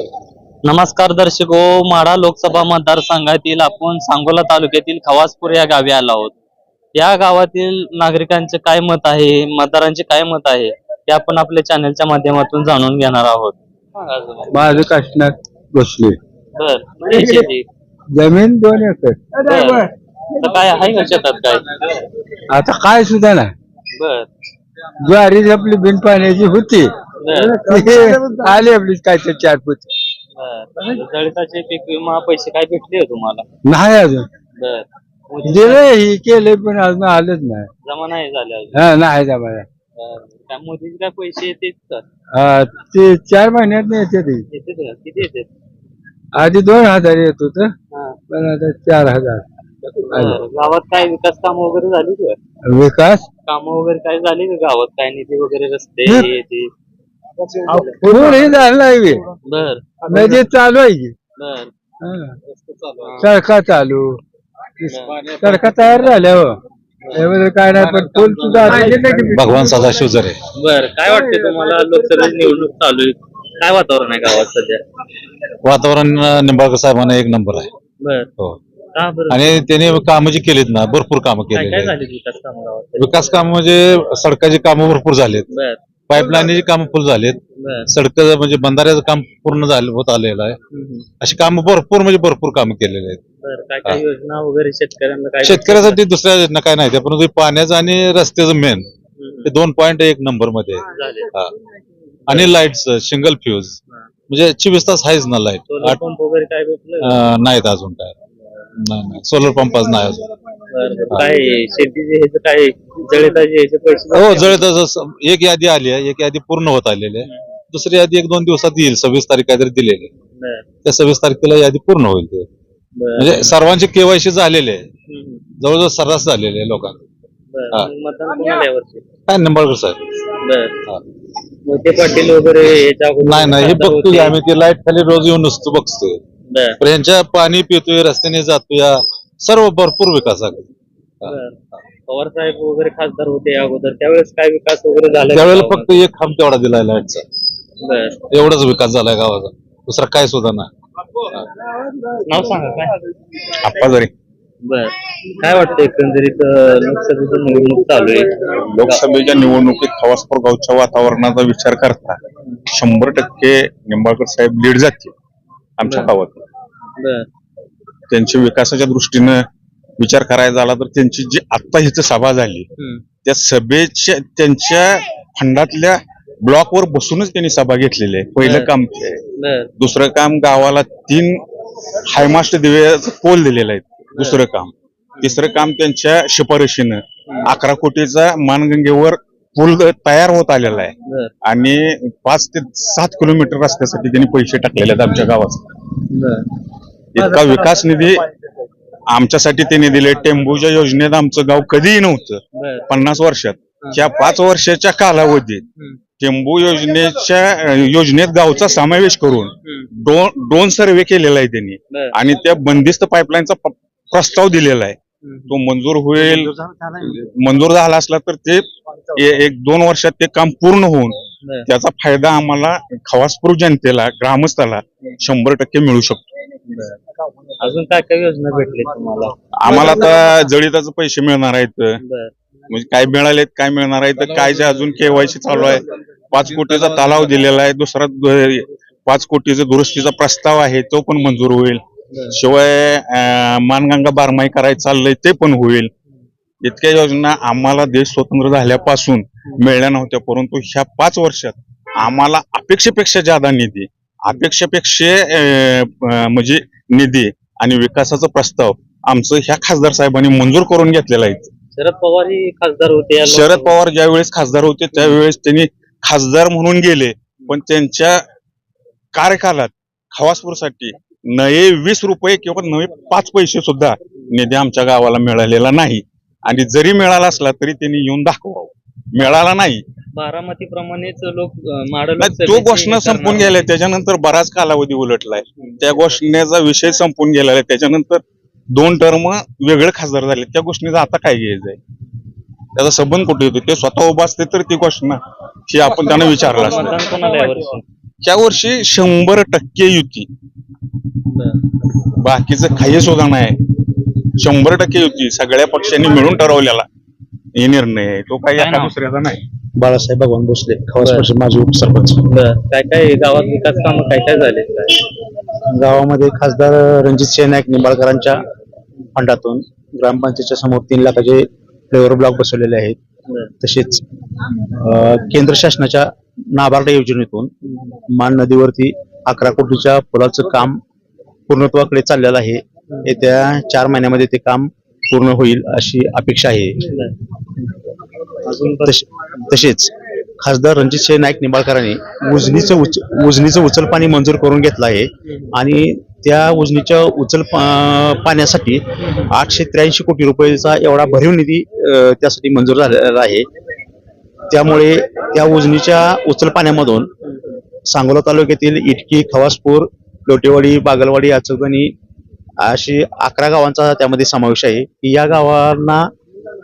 नमस्कार दर्शक हो माढा लोकसभा मतदारसंघातील आपण सांगोला तालुक्यातील खवासपूर या गावी आलो आहोत. या गावातील नागरिकांचे काय मत आहे मतदारांचे काय मत आहे ते आपण आपल्या चॅनलच्या माध्यमातून जाणून घेणार आहोत. माझं काशीनाथ बर शेती? जमीन दोन एकर. बर. तर काय आहे का शेतात काय? आता काय सुद्धा नाही. बर. ज्वारी आपली बिन पाण्याची होती. आली आपली काय तर चार फूट बर. दलिताचे पीक विमा पैसे काय भेटले हो तुम्हाला? नाही अजून. बर. दिलंय ही केलंय पण अजून आलंच नाही. जमा नाही झाले अजून. हा नाही जमायला बर. काय मोदीचे काय पैसे का? हा, ते चार महिन्यात नाही येते ते. का? किती येतात? आधी दोन हजार येत होत हा. पण आता चार हजार. बर. गावात काय विकास काम वगैरे झाली का? विकास? काम वगैरे काय झाली का गावात? काय निधी वगैरे रस्ते. हे ते? पूर हे झालं आहे बर. नदी चालू आहे की. बर. हा. रस्ते चालू आहे. सडका चालू. सडका तयार झाल्या हो. काय नाही पण पूल सुद्धा भगवान सदाशिव जरे बर काय वाटते तुम्हाला? लोकसभेची निवडणूक चालू आहे. काय वातावरण आहे गावात सध्या? वातावरण अं, निंबाळकर साहेबांना एक नंबर आहे. बर. हो. का बरं? आणि त्यांनी कामं जी केलीत ना भरपूर कामं काय केलेली काय आहेत. झाली विकास काम गावात विकास काम म्हणजे सडकाची कामं भरपूर झालीत. बर. पाईपलाईनची कामं फुल झालीत. सडक म्हणजे बंधाऱ्याचं काम पूर्ण झालं होत आलेलं आहे. अशी कामं भरपूर म्हणजे भरपूर कामं केलेली आहेत. योजना वगैरे शेतकऱ्यांना शेतकऱ्यासाठी दुसऱ्या योजना काय नाही. परंतु पाण्याचं आणि रस्त्याचं मेन. हे दोन पॉईंट एक नंबरमध्ये. आणि लाईटचं सिंगल फ्यूज. म्हणजे चोवीस तास आहेच ना लाइट नाहीत अजून काय. नाही सोलर पंपाच नाही अजून. काय शेतीचे ह्याचं काय जळिताचे ह्याचे पैसे हो जळत एक यादी आली आहे एक यादी पूर्ण होत आलेली आहे. दुसरी यादी एक दोन दिवसात येईल सव्वीस तारीख काहीतरी दिलेली आहे. बर. त्या सव्वीस तारखेला यादी पूर्ण होईल ते. बर. म्हणजे सर्वांचे केवायसी झालेले आहे. हम्म. जवळजवळ सर्रास झालेले आहे लोकांना बर. हा. मग मतदान कोणाला यावर्षी काय निंबाळकर साहेब? बर. हा. मोठे पाटील वगैरे याच्या अगोदर नाही नाही हे खासदार बघतोय होते. आम्ही ते लाइट खाली रोज येऊन नुसतं बघतोय. बर. पण यांच्या पाणी पितोय रस्त्याने जातोय सर्व भरपूर विकास आहे. पवार साहेब वगैरे खासदार होते अगोदर. त्यावेळेस काय विकास वगैरे झाला त्यावेळेला फक्त एक खांब तेवढा दिलाय लाईटचा. एवढाच विकास झालाय गावाचा. दुसरा काय सुद्धा नाही. नाव सांगा काय? आप्पा जरी. बर. काय वाटतं एकंदरीत लोकसभेची निवडणूक चालू आहे? लोकसभेच्या निवडणुकीत खवासपूर गावच्या वातावरणाचा विचार करता शंभर टक्के निंबाळकर साहेब लीड जातील आमच्या गावात त्यांच्या विकासाच्या दृष्टीनं विचार करायचा झाला तर त्यांची जी आत्ता हिचं सभा झाली. त्या सभेच्या त्यांच्या फंडातल्या ब्लॉकवर बसूनच त्यांनी सभा घेतलेली आहे. पहिलं. काम ते दुसरं काम गावाला तीन हायमास्ट दिव्याचं पोल दिलेलं आहे दुसरं काम. तिसरं काम त्यांच्या शिफारशीनं. अकरा कोटीचा मानगंगेवर पूल तयार होत आलेला आहे. आणि पाच ते सात किलोमीटर रस्त्यासाठी त्यांनी पैसे टाकलेले आहेत आमच्या बर. इतका विकास निधी आमच्यासाठी त्यांनी दिले टेंबूच्या योजनेत आमचं गाव कधीही नव्हतं. पन्नास वर्षात. त्या पाच वर्षाच्या कालावधीत. टेंबू योजनेच्या योजनेत गावचा समावेश करून ड्रोन सर्वे केलेला आहे त्यांनी. आणि त्या बंदिस्त पाईपलाईनचा प्रस्ताव दिलेला आहे. तो मंजूर होईल. मंजूर झाला असला तर ते एक दोन वर्षात ते काम पूर्ण होऊन त्याचा फायदा आम्हाला खवासपूर जनतेला ग्रामस्थाला शंभर टक्के मिळू शकतो. अजून काय काय योजना भेटले तुम्हाला? आम्हाला आता जळीताचे पैसे मिळणार आहेत. बर. म्हणजे काय मिळालेत काय मिळणार आहे तर काय जे अजून केवायसी चालू आहे पाच कोटीचा तलाव दिलेला आहे. दुसरा द- पाच कोटीचा दुरुस्तीचा प्रस्ताव आहे तो पण मंजूर होईल. शिवाय अं, मानगंगा बारमाई करायचं चाललंय ते पण होईल. इतक्या योजना आम्हाला देश स्वतंत्र झाल्यापासून मिळल्या नव्हत्या परंतु ह्या पाच वर्षात आम्हाला अपेक्षेपेक्षा जादा निधी अपेक्षेपेक्षा म्हणजे निधी आणि विकासाचा प्रस्ताव आमचं ह्या खासदार साहेबांनी मंजूर करून घेतलेला आहे. शरद पवार ही खासदार होते शरद. पवार ज्यावेळेस खासदार होते त्यावेळेस त्यांनी खासदार म्हणून गेले पण त्यांच्या कार्यकालात खवासपूरसाठी नये वीस रुपये किंवा नवे पाच पैसे सुद्धा निधी आमच्या गावाला मिळालेला नाही. आणि जरी मिळाला असला तरी त्यांनी येऊन दाखवावं. मिळाला नाही बारामती प्रमाणेच लोक नाही, तो घोषणा संपून गेल्या. त्याच्यानंतर बराच कालावधी उलटलाय. त्या घोषणेचा विषय संपून गेलेला आहे. त्याच्यानंतर दोन टर्म वेगळे खासदार झाले. त्या घोषणेचा आता काय घ्यायचंय त्याचा संबंध कुठे येतो? ते स्वतः उभा असते तर ती घोषणा ही आपण त्यांना विचारला ह्या वर्षी? शंभर टक्के युती. बाकीचं काही सुद्धा नाही. शंभर टक्के युती. सगळ्या पक्षांनी मिळून ठरवलेला हे निर्णय तो काही? दुसऱ्याचा नाही. बाळासाहेब भगवान भोसले खवास बरं. परिषद माजी उपसरपंच. काय काय गावात विकास कामं काय काय झाले? गावामध्ये खासदार रणजित सिंह नाईक निंबाळकरांच्या फंडातून ग्रामपंचायतच्या समोर तीन लाखाचे फ्लेवर ब्लॉक बसवलेले आहेत. तसेच अं, केंद्र शासनाच्या नाबार्ड योजनेतून मान नदीवरती अकरा कोटीच्या पुलाचं काम पूर्णत्वाकडे चाललेलं आहे. येत्या चार महिन्यामध्ये ते काम पूर्ण होईल अशी अपेक्षा आहे. तसेच खासदार रणजित सिंह नाईक निंबाळकरांनी उजनीचं उच उजनीचं उचल पाणी मंजूर करून घेतलं आहे. आणि त्या उजनीच्या उचल पा- पाण्यासाठी आठशे त्र्याऐंशी कोटी रुपयेचा एवढा भरीव निधी त्यासाठी मंजूर झालेला आहे. त्यामुळे त्या उजनीच्या उचल पाण्यामधून सांगोला तालुक्यातील इटकी खवासपूर लोटेवाडी बागलवाडी अचगणी अशी अकरा गावांचा त्यामध्ये समावेश आहे. की या गावांना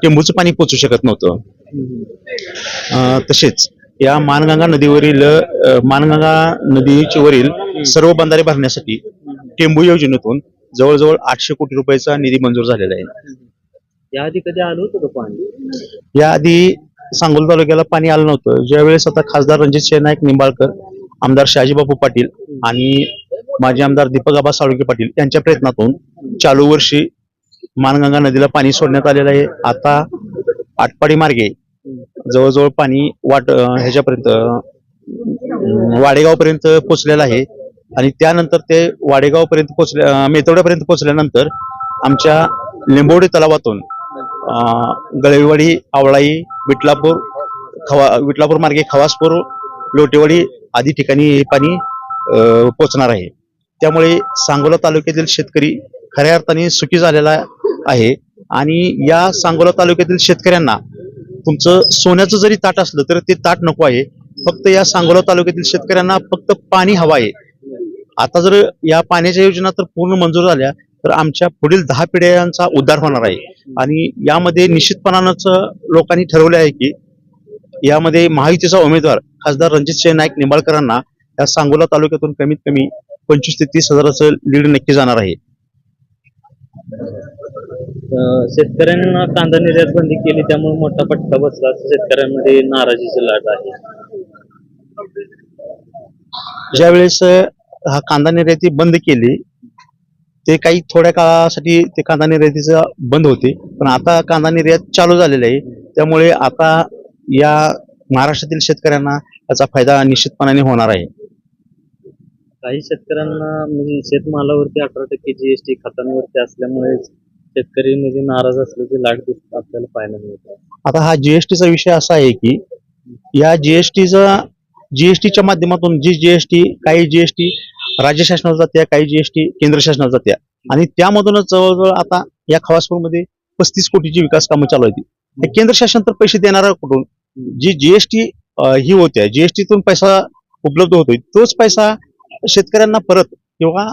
टेंबूचं पाणी पोचू शकत नव्हतं. तसेच या मानगंगा नदीवरील मानगंगा नदीच्या वरील सर्व बंधारे भरण्यासाठी टेंबू योजनेतून जवळजवळ आठशे कोटी रुपयाचा निधी मंजूर झालेला आहे. याआधी कधी आलं होतं का पाणी? याआधी सांगोला तालुक्याला पाणी आलं नव्हतं. ज्यावेळेस आता खासदार रणजित सिंह नाईक निंबाळकर आमदार शहाजीबापू पाटील आणि माजी आमदार दीपक आबा साळुंके पाटील यांच्या प्रयत्नातून चालू वर्षी मानगंगा नदीला पाणी सोडण्यात आलेलं आहे. आता आटपाडी मार्गे जवळजवळ पाणी वाट ह्याच्यापर्यंत वाडेगावपर्यंत पोहोचलेलं आहे. आणि त्यानंतर ते वाडेगावपर्यंत पोचल्या मेतवड्यापर्यंत पोहोचल्यानंतर आमच्या लिंबोडी तलावातून गळेवाडी आवळाई विटलापूर खवा विटलापूर मार्गे खवासपूर लोटेवाडी आदी ठिकाणी हे पाणी पोचणार आहे. त्यामुळे सांगोला तालुक्यातील शेतकरी खऱ्या अर्थाने सुखी झालेला आहे. आणि या सांगोला तालुक्यातील शेतकऱ्यांना तुमचं सोन्याचं जरी ताट असलं तर ते ताट नको आहे. फक्त या सांगोला तालुक्यातील शेतकऱ्यांना फक्त पाणी हवं आहे. आता जर या पाण्याच्या योजना तर पूर्ण मंजूर झाल्या तर आमच्या पुढील दहा पिढ्यांचा उद्धार होणार आहे. आणि यामध्ये निश्चितपणानंच लोकांनी ठरवले आहे की यामध्ये महायुतीचा उमेदवार खासदार रणजित सिंह नाईक निंबाळकरांना या सांगोला तालुक्यातून कमीत कमी पंचवीस ते तीस हजाराचं लीड नक्की जाणार आहे. शेतकऱ्यांना कांदा निर्यात बंदी केली त्यामुळे मोठा फटका बसला. शेतकऱ्यांमध्ये नाराजीची लाट आहे. ज्यावेळेस हा कांदा निर्याती बंद केली ते काही थोड्या काळासाठी ते कांदा निर्यातीचं बंद होते. पण आता कांदा निर्यात चालू झालेलं आहे. त्यामुळे आता या महाराष्ट्रातील शेतकऱ्यांना याचा फायदा निश्चितपणाने होणार आहे. काही शेतकऱ्यांना म्हणजे शेतमालावरती अठरा टक्के जीएसटी खतांवरती असल्यामुळे शेतकरी म्हणजे नाराज असल्याची लाट दिसत आपल्याला पाहायला मिळत आता हा जीएसटीचा विषय असा आहे की या जीएसटीचा जीएसटीच्या माध्यमातून जी जीएसटी काही जीएसटी राज्य शासनावर जात्या काही जीएसटी केंद्र शासनावर जात्या. आणि त्यामधूनच जवळजवळ आता या खवासपूरमध्ये पस्तीस कोटीची विकास कामं चालू आहेत. हे केंद्र शासन तर पैसे देणार कुठून? जी जीएसटी ही होत्या जीएसटीतून पैसा उपलब्ध होतोय तोच पैसा शेतकऱ्यांना परत किंवा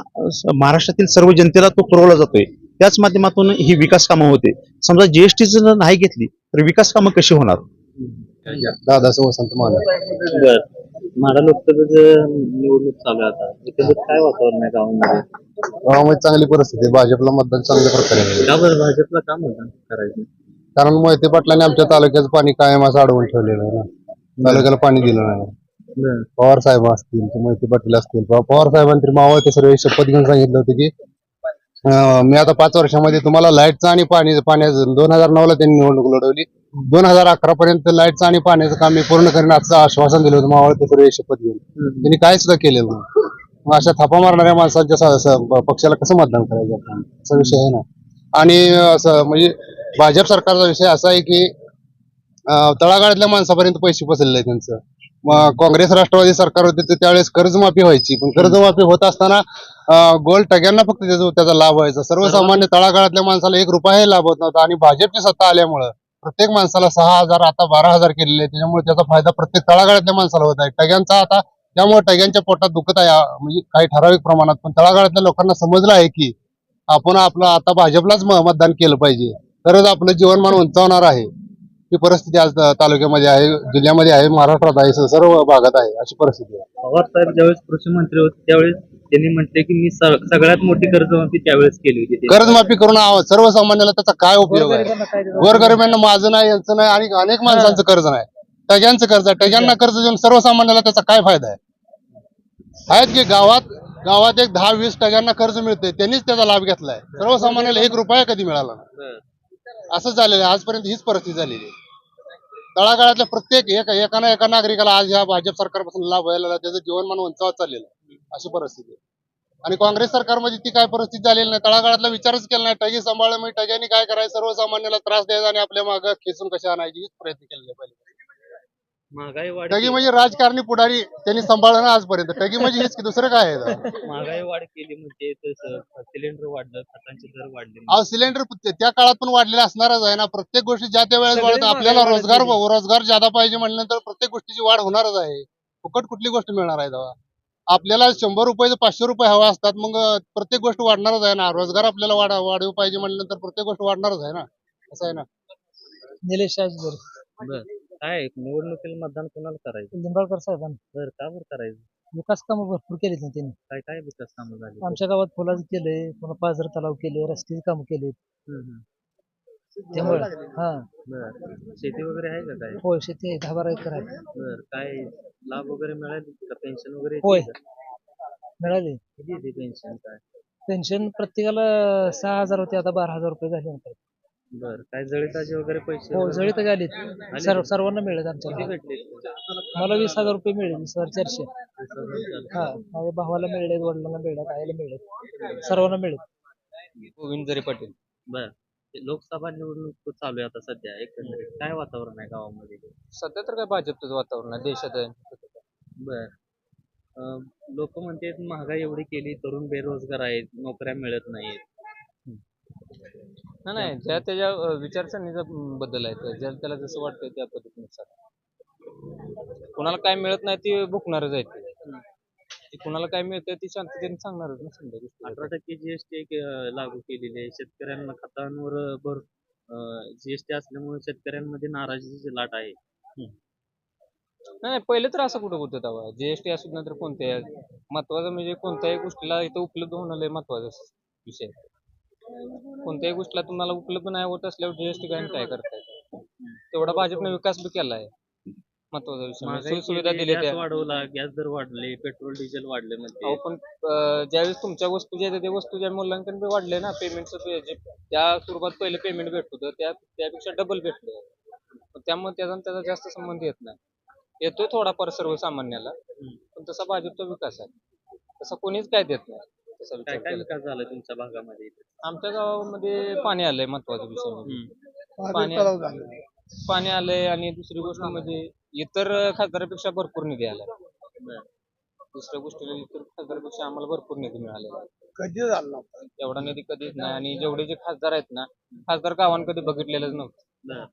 महाराष्ट्रातील सर्व जनतेला तो पुरवला जातोय. त्याच माध्यमातून ही विकास कामं होते. समजा जीएसटी जर नाही घेतली तर विकास कामं कशी होणार? दादाचं वसंत लोकसभेचं निवडणूक चालू आता. एकंदरीत काय वातावरण आहे गावामध्ये? गावामध्ये चांगली परिस्थिती आहे. भाजपला मतदान चांगल्या प्रकारे मिळेल. का बरं भाजपला का मतदान करायचं? कारण मोहिते पाटलांनी आमच्या तालुक्याचं पाणी कायम असं अडवून ठेवलेलं आहे ना. तालुक्याला पाणी दिलं नाही. पवार साहेब असतील ते मोहिते पाटील असतील. पवा- पवार साहेबांनी तरी मावळ ते सर्व शपथ घेऊन सांगितलं होतं की मी आता पाच वर्षामध्ये तुम्हाला लाईटचं आणि पाणी पाण्याचं दोन हजार नऊ ला त्यांनी निवडणूक लढवली. दोन हजार अकरा पर्यंत लाईटचं आणि पाण्याचं काम मी पूर्ण करेन असं आश्वासन दिलं होतं मावळ शपथ घेऊन. त्यांनी काय सुद्धा केलेलं नाही. मग अशा थापा मारणाऱ्या माणसांच्या पक्षाला कसं मतदान करायचं आपण? असा विषय आहे ना. आणि असं म्हणजे भाजप सरकारचा विषय असा आहे की तळागाळातल्या माणसापर्यंत पैसे पोचलेले आहेत त्यांचं. मग काँग्रेस राष्ट्रवादी सरकार होते तर त्यावेळेस कर्जमाफी व्हायची. पण कर्जमाफी होत असताना गोल टग्यांना फक्त त्याचा त्याचा लाभ व्हायचा. सर्वसामान्य तळागाळातल्या माणसाला एक रुपयाही लाभ होत नव्हता आणि भाजपची सत्ता आल्यामुळं प्रत्येक माणसाला सहा हजार आता बारा हजार केलेले त्याच्यामुळे त्याचा फायदा प्रत्येक तळागाळातल्या माणसाला होत आहे. टग्यांचा आता त्यामुळे टग्यांच्या पोटात दुखत आहे म्हणजे काही ठराविक प्रमाणात. पण तळागाळातल्या लोकांना समजलं आहे की आपण आपलं आता भाजपलाच मतदान केलं पाहिजे. तरच आपलं जीवनमान उंचावणार आहे. ही परिस्थिती आज तालुक्यामध्ये आहे जिल्ह्यामध्ये आहे महाराष्ट्रात आहे सर्व भागात आहे अशी परिस्थिती आहे. पवार साहेब ज्यावेळेस कृषी मंत्री होते त्यावेळेस त्यांनी म्हटले की मी स- सगळ्यात मोठी कर्जमाफी त्यावेळेस केली होती. कर्जमाफी करून आव- सर्वसामान्याला त्याचा काय उपयोग आहे? गोरगरिबांना माझं नाही यांचं नाही आणि अनेक माणसांचं कर्ज नाही. टग्यांचं कर्ज आहे. टग्यांना कर्ज देऊन सर्वसामान्याला त्याचा काय फायदा आहे? आहेत की गावात गावात एक दहा वीस टग्यांना कर्ज मिळते त्यांनीच त्याचा लाभ घेतलाय. सर्वसामान्याला एक रुपया कधी मिळाला नाही. असं झालेलं आहे. आजपर्यंत हीच परिस्थिती झालेली आहे. तळागाळातल्या प्रत्येक एका एका ना एका नागरिकाला आज ह्या भाजप सरकारपासून लाभ व्हायला लागला. त्याचं जीवनमान उंचावत चाललेलं आहे. अशी परिस्थिती आणि काँग्रेस सरकारमध्ये ती काय परिस्थिती झालेली नाही तळागाळातला विचारच केला नाही. टगी सांभाळ मी टग्यांनी काय करायचं? सर्वसामान्याला त्रास द्यायचा आणि आपल्या मागं खेचून कशा आणायची? प्रयत्न केलेले वाढ टगी म्हणजे राजकारणी पुढारी त्यांनी सांभाळलं ना आजपर्यंत. टगी म्हणजे हेच की दुसरं काय आहे? महागाई वाढ केली म्हणजे सिलेंडर वाढलं खतांचे दर वाढले. अहो सिलेंडर त्या काळात पण वाढलेला असणारच आहे ना. प्रत्येक गोष्टी ज्या त्या वेळेस वाढत आपल्याला रोजगार रोजगार ज्यादा पाहिजे म्हणल्यानंतर प्रत्येक गोष्टीची वाढ होणारच आहे. फुकट कुठली गोष्ट मिळणार आहे तेव्हा? आपल्याला शंभर रुपये पाचशे रुपये हवा असतात मग प्रत्येक गोष्ट वाढणारच आहे ना. रोजगार आपल्याला वाढ वाढीव पाहिजे म्हणल्यानंतर प्रत्येक गोष्ट वाढणारच आहे ना. असं आहे ना. निलेश बर. काय निवडणुकीला मतदान कोणाला करायचं? लिंबाळकर साहेबांनी. बर का बरं करायचं? विकास कामं भरपूर केली ना त्यांनी काय काय विकास कामं झाली? आमच्या गावात फुलाचं केलंय पुन्हा पाझर तलाव केले रस्त्याची कामं केली हम्म, हम्म. त्यामुळे हा. बर शेती वगैरे आहे का काय? होय शेती आहे. दहा बारा एकर आहे. बर काय लाभ वगैरे मिळाले का? पेन्शन वगैरे होय. का? मिळाली. किती येते पेन्शन काय? पेन्शन प्रत्येकाला सहा हजार होते आता बारा हजार रुपये झाले नंतर बर काय जळीताचे वगैरे पैसे? हो? जळीत आलीत. सर्व सर्वांना मिळेल किती आमच्या भेटले? मला वीस हजार रुपये मिळेल वीस हजार चारशे. हा माझ्या भावाला मिळले वडिलांना मिळेल आईला मिळेल. सर्वांना मिळेल. गोविंद जरी पाटील. बर. लोकसभा निवडणूक चालू आहे आता सध्या एकंदरीत. काय वातावरण आहे गावामध्ये? सध्या तर काय भाजपचंच वातावरण आहे देशात आहे. बर. लोक म्हणतात महागाई एवढी केली तरुण बेरोजगार आहेत नोकऱ्या मिळत नाहीत. नाही नाही ज्या त्याच्या विचारसरणीचा अं, बद्दल आहे ज्याला त्याला जसं वाटतंय त्या पद्धतीनुसार. कुणाला काय मिळत नाही ते भुकणारच आहेत. ते. कुणाला काय मिळतंय ती शांततेने सांगणारच ना. अठरा टक्के जीएसटी लागू केलेली आहे. शेतकऱ्यांना खतांवर भर जीएसटी असल्यामुळे शेतकऱ्यांमध्ये नाराजीची लाट आहे. नाही पहिले तर असं कुठं होतं तेव्हा? जीएसटी असू नंतर कोणत्या? महत्वाचं म्हणजे कोणत्याही गोष्टीला इथं उपलब्ध होणं लय महत्त्वाचा विषय. कोणत्याही गोष्टीला तुम्हाला उपलब्ध नाही होत असल्यावर जीएसटी काय काय करताय? तेवढा भाजपने विकास बी केला आहे महत्त्वाचा विषय. म्हणजे महागाई सुविधा केली, त्या. वाढवला गॅस दर वाढले पेट्रोल डिझेल वाढले अहो म्हणजे पण अं, ज्यावेळेस तुमच्या वस्तू ज्या आहेत त्या वस्तूच्या मूल्यांकन बी वाढले ना पेमेंटचं जे त्या स्वरूपात पहिले पेमेंट भेटत होतं त्या त्यापेक्षा डबल भेटलं. पण त्यामुळे त्याचा आणि त्याचा जास्त संबंध येत नाही. येतोय थोडाफार सर्वसामान्याला पण तसा भाजपचा विकास आहे. तसा कोणीच काय देत नाही तसा काय विचार काय केला. विकास झाला तुमच्या भागामध्ये? आमच्या गावामध्ये पाणी आलंय महत्त्वाचा विषय म्हणजे पाणी पाणी आलंय आणि दुसरी गोष्ट म्हणजे इतर खासदारापेक्षा भरपूर निधी आलाय. दुसऱ्या गोष्टीला इतर खासदारापेक्षा आम्हाला भरपूर निधी मिळालेला आहे. कधी झालं एवढा निधी कधीच नाही आणि जेवढे जे खासदार आहेत ना खासदार गावान कधी बघितलेलंच नव्हतं.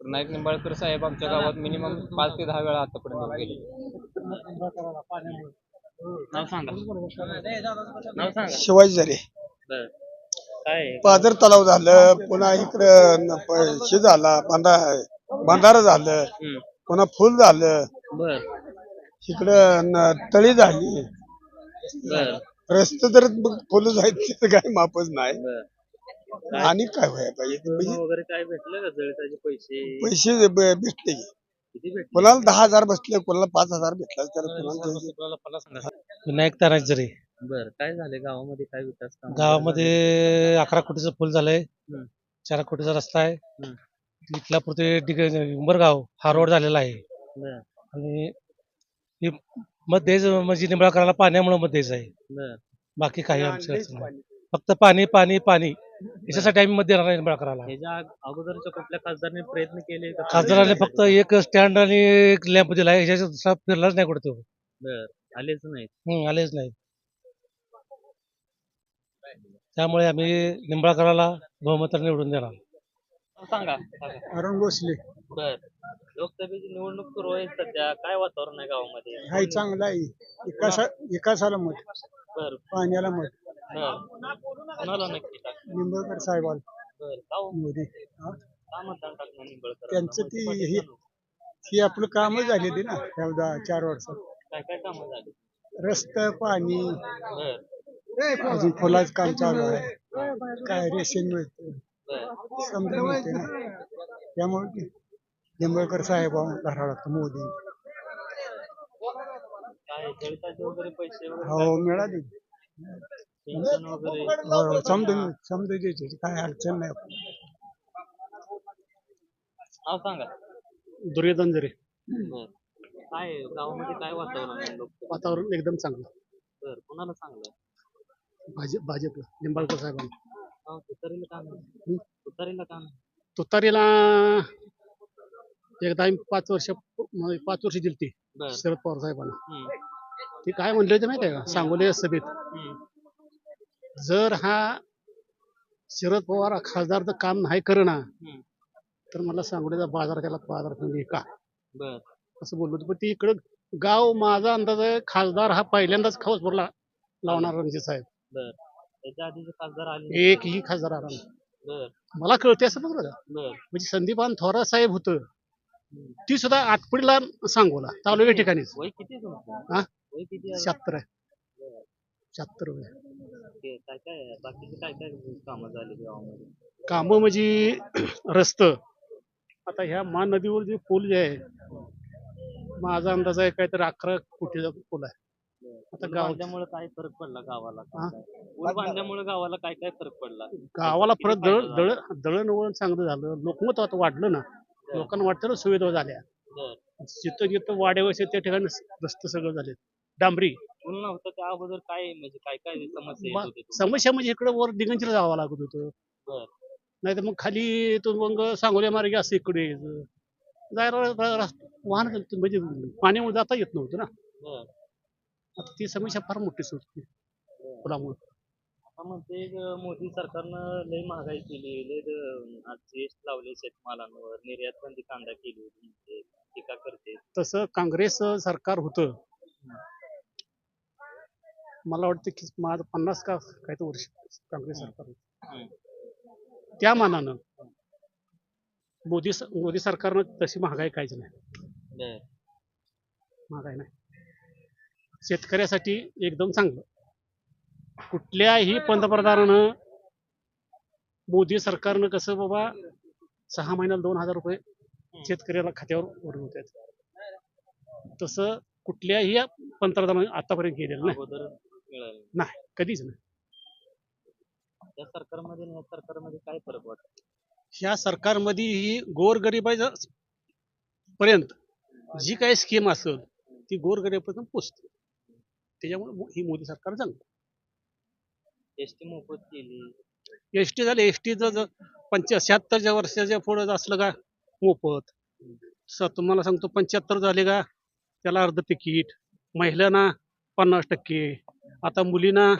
तर नाईक निंबाळकर साहेब आमच्या गावात मिनिमम पाच ते दहा वेळा आतापर्यंत गेले नाव सांगा. नाव सांगा. शिवाजी झाले. काय? पादर तलाव झालं पुन्हा इकडं हे झाला बांधा बांधारा झालं. पुन्हा फुल झालं. बर. इकडं न- तळी झाली. बर. रस्ते तर मग फुलच आहेत तिथं काही मापच नाही. बर. आणि काय व्हायला पाहिजे? म्हणजे वगैरे काय भेटलं का? पैसे? पैसे ब- भेटले. की. किती भेटले? कोणाला दहा हजार बसले कोणाला पाच हजार भेटला त्याला कोणाला सांगा विनायक तानाजी जरे. बर. काय झाले गावामध्ये काय विकास काम गावामध्ये अकरा कोटीचं पूल झालंय. हम्म. चार कोटीचा रस्ता आहे. हम्म. इथला पुरते डिग उंबरगाव हा रोड झालेला आहे. बर. आणि हे मत द्यायचं म्हणजे निंबाळकराला पाण्यामुळे मत द्यायचं आहे. बर. बाकी काही आमचं अडचण नाही. फक्त पाणी पाणी पाणी. याच्यासाठी आम्ही मत देणार नाही ह्याच्या अग- अगोदरच्या कुठल्या खासदारांनी प्रयत्न केले का खासदाराने फक्त एक स्टँड आणि एक लॅम्प दिला आहे ह्याच्या दुसरा फिरलाच नाही कुठे तो. बर. आलेच नाहीत. हम्म, आलेच नाही त्यामुळे आम्ही निंबाळकराला बहुमताने निवडून देणार सांगा. अरुण भोसले. बर. लोकसभेची निवडणूक सुरू आहे सध्या. काय वातावरण आहे गावामध्ये? हाय चांगला आहे. विकासा विकासाला मत. बर. पाण्याला मत. कोणाला नक्की टाक निंबाळकर साहेबाला. बर. का हो? मोदी. का का मतदान टाकणार निंबाळकर? त्यांचं ती हे ही आपलं कामच झालेली ना चार वर्षात काय काय कामं झाली? रस्त पाणी. बर. अजून फुलाचं काम चालू आहे. काय रेशन मिळतं? समजा मिळते ना. त्यामुळे निंबाळकर साहेब धरावं लागतं मोदी हो मिळाली. हो समजून समजून द्यायची काय अडचण नाही नाव सांगा. दुर्योधन जरे. काय? गावामध्ये काय वातावरण आहे? लोक वातावरण एकदम चांगलं. बर कोणाला चांगलं भाजप भाजपला निंबाळकर साहेबांना. तुतारीला का नाही? तुतारीला का नाही? तुतारीला एकदा आम्ही पाच वर्ष म्हणजे पाच वर्ष दिली ती बर. शरद पवार साहेबांना. हम्म, ती काय म्हणले होते माहिती आहे का? सांगोली सभेत. हम्म, जर हा शरद पवार खासदार तर काम नाही करणार हम्म. तर मला सांगोलीचा बाजार त्याला बाजार कमी का? बर. असं बोललो होतं. पण ती इकडं गाव माझा अंदाज आहे खासदार हा पहिल्यांदाच खासपूरला लावणार रणजित साहेब. बर. त्याच्या आधीचे खासदार आले एकही खासदार आला नाही बर. मला कळते असं का बर. म्हणजे संदीपान थोरात साहेब होतं. ती सुद्धा आटपडीला सांगोला तालुक्या ठिकाणीच. वय किती तुमचं? हा? वय किती आहे? शहात्तर आहे. शहात्तर वय. ते काय काय आहे? बाकीचे काय काय कामं झाली गावामध्ये? कामं म्हणजे रस्त. आता ह्या महानदीवर जे पूल जे आहे माझा अंदाज आहे काहीतरी अकरा कोटीचा पूल आहे. आता गाव बांधल्यामुळे काय फरक पडला गावाला हा? काय? काय? पूल बांधल्यामुळे गावाला काय काय फरक पडला? गावाला परत दळ? दळ दळणवळण चांगलं झालं. लोकमत आता वाढलं ना. लोकांना वाटतं ना सुविधा झाल्या. बर. जिथं जिथं वाड्यावरचे त्या ठिकाणी रस्ते सगळं झाले. डांबरी. पूल नव्हतं त्या अगोदर काय म्हणजे काय काय समस्या येत मा- होती तुम्हाला? समस्या म्हणजे इकडे वर दिगंजीला जावं लागत होतं. बर. नाही तर मग खाली तो मग सांगोल्या मार्गे असं इकडे यायचं. जायला र- वाहन म्हणजे पाण्यामुळे जाता येत नव्हतं ना. बर. आता ती समस्या फार मोठी सुटली पुलामुळे आता म्हणते ग, मोदी सरकारनं लय महागाई केली लय द- आज लावले शेतमालांवर निर्यात बंदी कांदा केली होती म्हणते टीका करते. तसं काँग्रेस सरकार होतं. मला वाटतं की माझं पन्नास का काय तर वर्ष काँग्रेस सरकार होतं. हम्म. त्या मानानं मोदी स- मोदी सरकारनं तशी महागाई काहीच नाही. बर. महागाई नाही. शेतकऱ्यासाठी एकदम चांगलं. कुठल्याही पंतप्रधानानं मोदी सरकारनं कसं बाबा सहा महिन्याला दोन हजार रुपये शेतकऱ्याला खात्यावर ओढून तसं कुठल्याही पंतप्रधानानं आतापर्यंत केलेलं नाही. नाही कधीच नाही. त्या सरकारमध्ये आणि या सरकारमध्ये काय फरक वाटतो? ह्या सरकारमध्ये ही गोरगरिबाच्या पर्यंत जी काही स्कीम असेल ती गोरगरिबापर्यंत पोचते. त्याच्यामुळे ही मोदी सरकार चांगलं एसटी मोफत केली. एस टी झाले एस टी जर पंचा शहात्तरच्या वर्षाच्या पुढे असलं का मोफत तुम्हाला सांगतो पंच्याहत्तर झाले का त्याला अर्ध तिकीट महिलांना पन्नास टक्के. आता मुलींना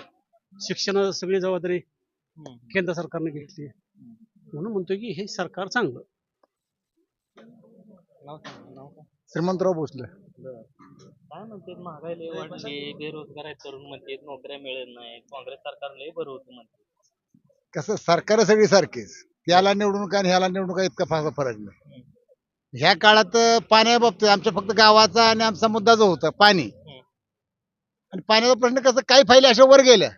शिक्षणाची सगळी जबाबदारी. केंद्र सरकारने घेतली. म्हणून म्हणतो की हे सरकार चांगलं. श्रीमंतराव भोसले. बर. काय म्हणते महागाई लय वाढली. बेरोजगार आहेत तरुण म्हणते नोकऱ्या मिळत नाही काँग्रेस सरकार लय बरं होतं म्हणते. कसं सरकार सगळी सारखीच. त्याला निवडणूक आणि ह्याला निवडणूक इतका फार फरक नाही. ह्या काळात पाण्या बाबतीत आमच्या फक्त गावाचा आणि आमचा मुद्दा जो होता पाणी. आणि पाण्याचा प्रश्न कसं काही फायले अशा वर गेल्या.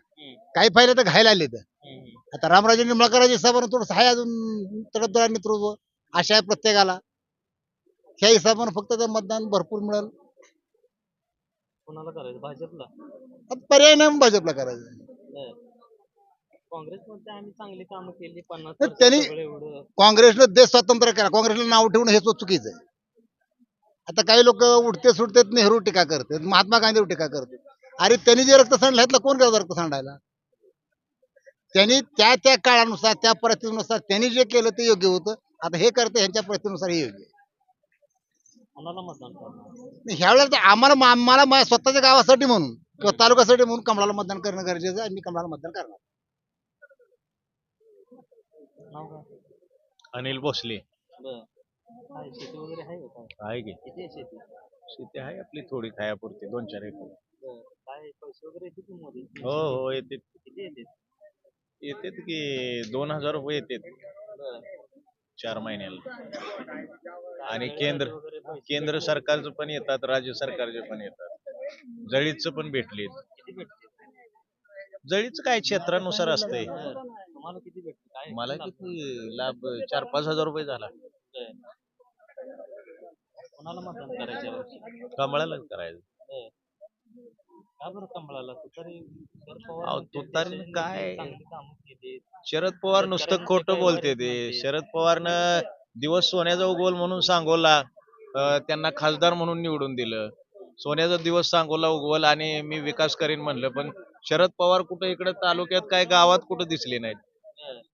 काही फायले तर घायला आले तर हम्म. आता रामराजे निंबाळकरांच्या हिसाबानं थोडंसं आहे अजून तडफदार नेतृत्व आशा आहे प्रत्येकाला. ह्या हिसाबानं फक्त तर मतदान भरपूर मिळेल. कोणाला करायचं? भाजपला? आता पर्याय नाही भाजपला करायचं. बर. काँग्रेस मध्ये आम्ही चांगली कामं केली पन्नास तर वर्ष त्यांनी- सगळं एवढं. काँग्रेसनं देश स्वतंत्र केला. काँग्रेसला नाव ठेवणं हे चुकीचं आहे. आता काही लोक उठते सुटते नेहरू टीका करतात महात्मा गांधीवर टीका करतात. अरे त्यांनी जे रक्त सांडलं ह्यातलं कोण करत रक्त सांडायला त्यांनी त्या त्या काळानुसार त्या परिस्थितीनुसार त्यांनी जे केलं ते योग्य होतं. आता हे करते ह्यांच्या परिस्थितीनुसार हे योग्य आहे. कोणाला मतदान करणार? आणि ह्यावेळेला तर आम्हाला मा- मला माझ्या स्वतःच्या गावासाठी म्हणून किंवा तालुक्यासाठी म्हणून कमळाला मतदान करणं गरजेचं आहे आणि मी कमळाला मतदान करणार. नाव काय? अनिल भोसले. बर. काय शेती वगैरे आहे का काय? आहे की. किती आहे शेती? शेती आहे आपली थोडी खायापुरती दोन चार एकर. बर. काय पैसे वगैरे येते की मोदी हो हो येते. किती येते? येतात की दोन हजार रुपये येतात. बर. चार महिन्याला. आणि केंद्र केंद्र सरकारचं पण येतात राज्य सरकारचे पण येतात. जळीच पण भेटली. जळीच काय क्षेत्रानुसार असतंय? तुम्हाला किती भेटते काय मला किती लाभ चार पाच हजार रुपये झाला. कोणाला मतदान करायचं यावर्षी? कमळालाच करायचं. का बरं कमळाला तुतारी शरद पवार अहो, देशाने काय? चांगली कामं केलीत. शरद पवार नुसतं शेतकऱ्यांचे खोटं काही बोलते वाईट ते. शरद पवारनं दिवस सोन्याचा उगवल म्हणून सांगोला अं, त्यांना खासदार म्हणून निवडून दिलं सोन्याचा दिवस सांगोला उगवल आणि मी विकास करीन म्हणलं पण शरद पवार कुठं इकडे तालुक्यात काय गावात कुठं दिसले नाहीत